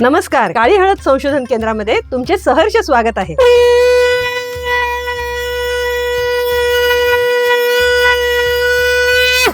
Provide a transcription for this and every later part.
नमस्कार काळी हळद संशोधन केंद्रामध्ये तुमचे सहर्ष स्वागत आहे.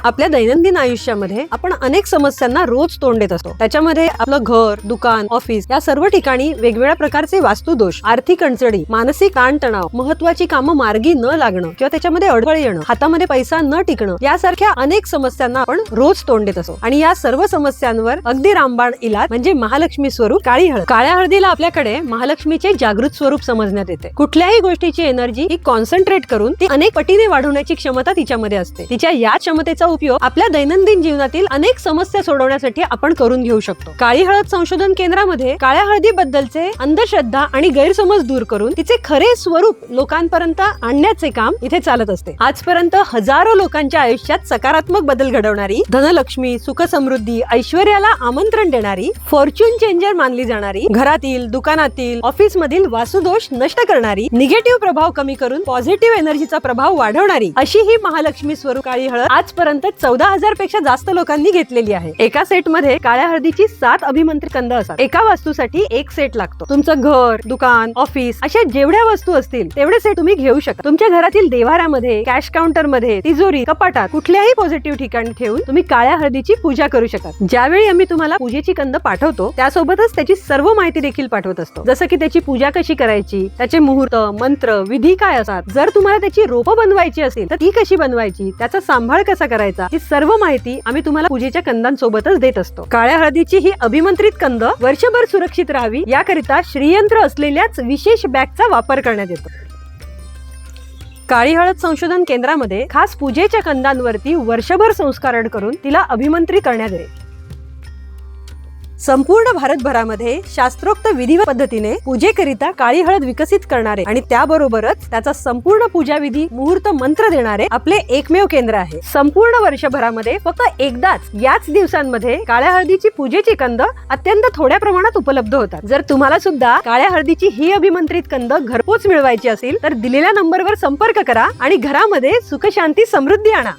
आपल्या दैनंदिन आयुष्यामध्ये आपण अनेक समस्यांना रोज तोंड देत असतो. त्याच्यामध्ये आपलं घर दुकान ऑफिस या सर्व ठिकाणी वेगवेगळ्या प्रकारचे वास्तुदोष आर्थिक अडचणी मानसिक ताणतणाव महत्वाची कामं मार्गी न लागणं किंवा त्याच्यामध्ये अडथळे येणं हातामध्ये पैसा न टिकणं यासारख्या अनेक समस्यांना आपण रोज तोंड देत असतो. आणि या सर्व समस्यांवर अगदी रामबाण इलाज म्हणजे महालक्ष्मी स्वरूप काळी हळद. काळ्या हळदीला आपल्याकडे महालक्ष्मीचे जागृत स्वरूप समजण्यात येते. कुठल्याही गोष्टीची एनर्जी ही कॉन्सन्ट्रेट करून ती अनेक पटीने वाढवण्याची क्षमता तिच्यामध्ये असते. तिच्या या क्षमतेचा उपयोग आपल्या दैनंदिन जीवनातील अनेक समस्या सोडवण्यासाठी आपण करून घेऊ शकतो. काळी हळद संशोधन केंद्रामध्ये काळ्या हळदीबद्दलचे अंधश्रद्धा आणि गैरसमज दूर करून तिचे खरे स्वरूप लोकांपर्यंत आणण्याचे काम इथे चालत असते. आजपर्यंत हजारो लोकांच्या आयुष्यात सकारात्मक बदल घडवणारी धनलक्ष्मी सुख समृद्धी ऐश्वर्याला आमंत्रण देणारी फॉर्च्यून चेंजर मानली जाणारी घरातील दुकानातील ऑफिस मधील वासुदोष नष्ट करणारी निगेटिव्ह प्रभाव कमी करून पॉझिटिव्ह एनर्जीचा प्रभाव वाढवणारी अशी ही महालक्ष्मी स्वरूप काळी हळद आजपर्यंत चौदा हजारपेक्षा जास्त लोकांनी घेतलेली आहे. एका सेटमध्ये काळ्या हळदीची सात अभिमंत्रित कंद असतात. एका वस्तूसाठी एक सेट लागतो. तुमचं घर दुकान ऑफिस अशा जेवढ्या वस्तू असतील तेवढे सेट तुम्ही घेऊ शकता. तुमच्या घरातील देवाऱ्यामध्ये कॅश काउंटरमध्ये तिजोरी कपाटात कुठल्याही पॉझिटिव्ह ठिकाणी ठेवून तुम्ही काळ्या हळदीची पूजा करू शकता. ज्यावेळी आम्ही तुम्हाला पूजेची कंद पाठवतो त्यासोबतच त्याची सर्व माहिती देखील पाठवत असतो. जसं की त्याची पूजा कशी करायची त्याचे मुहूर्त मंत्र विधी काय असतात जर तुम्हाला त्याची रोपं बनवायची असेल तर ती कशी बनवायची त्याचा सांभाळ कसा करायचा ही सर्व माहिती आम्ही तुम्हाला पूजेच्या कंदांसोबतच देत असतो. काळ्या हळदीची ही अभिमंत्रित कंद वर्षभर सुरक्षित राहावी याकरिता श्रीयंत्र असलेल्याच विशेष बॅगचा वापर करण्यात येतो. काळी हळद संशोधन केंद्रामध्ये खास पूजेच्या कंदांवरती वर्षभर संस्कारण करून तिला अभिमंत्री करण्यात येईल. संपूर्ण भारतभरामध्ये शास्त्रोक्त विधी पद्धतीने पूजेकरिता काळी हळद विकसित करणारे आणि त्याबरोबरच त्याचा संपूर्ण पूजाविधी मुहूर्त मंत्र देणारे आपले एकमेव केंद्र आहे. संपूर्ण वर्षभरामध्ये फक्त एकदाच याच दिवसांमध्ये काळ्या हळदीची पूजेची कंद अत्यंत थोड्या प्रमाणात उपलब्ध होतात. जर तुम्हाला सुद्धा काळ्या हळदीची ही अभिमंत्रित कंद घरपोच मिळवायची असेल तर दिलेल्या नंबरवर संपर्क करा आणि घरामध्ये सुखशांती समृद्धी आणा.